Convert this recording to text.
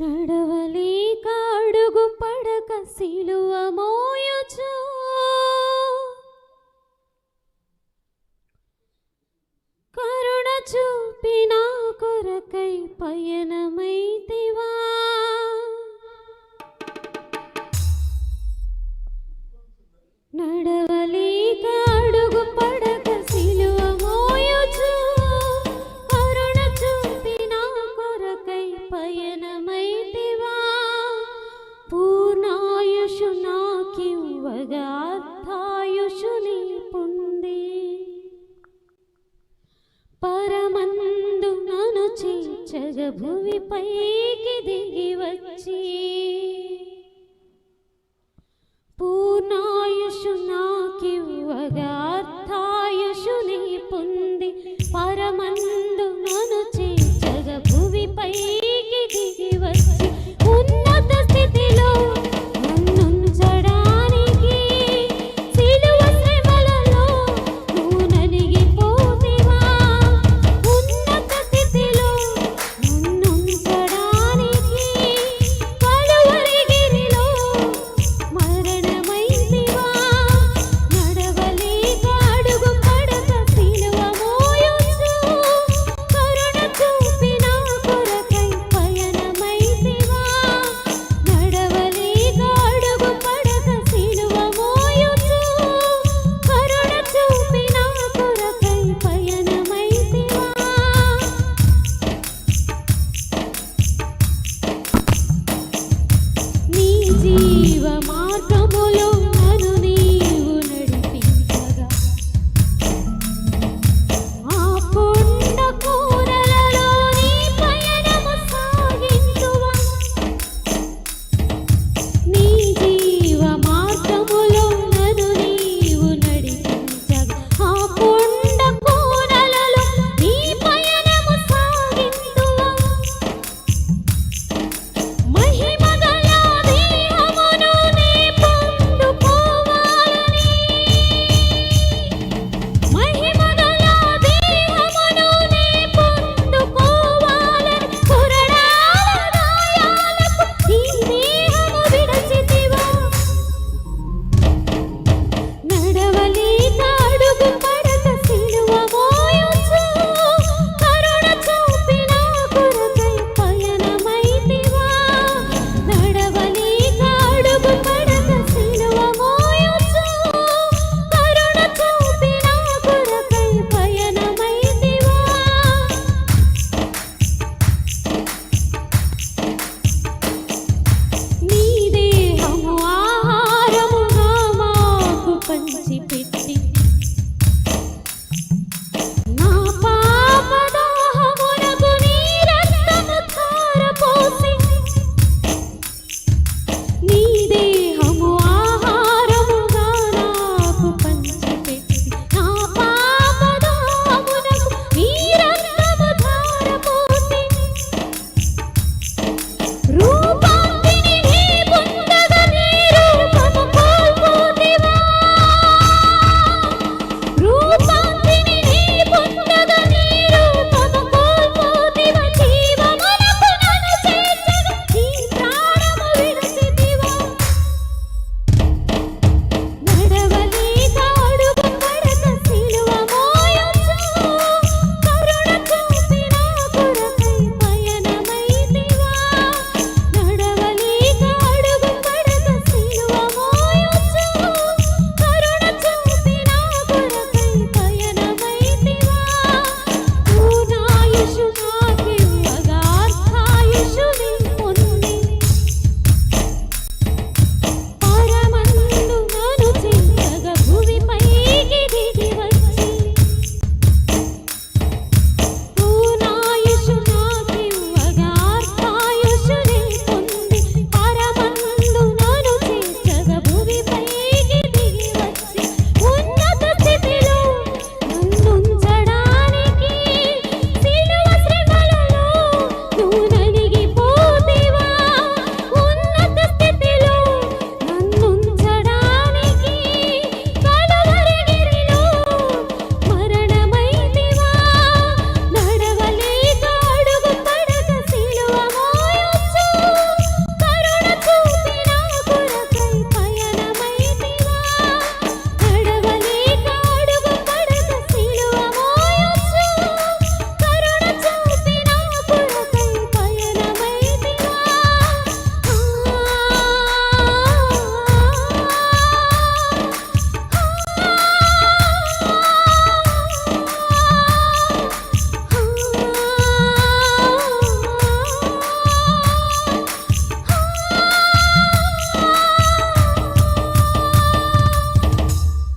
నడవలేక అడుగు పడక సిలువ మోయుచు కరుణ చూపి నా కొరకై పయనమైతివా? చ భూమి పైకి దిగి వచ్చి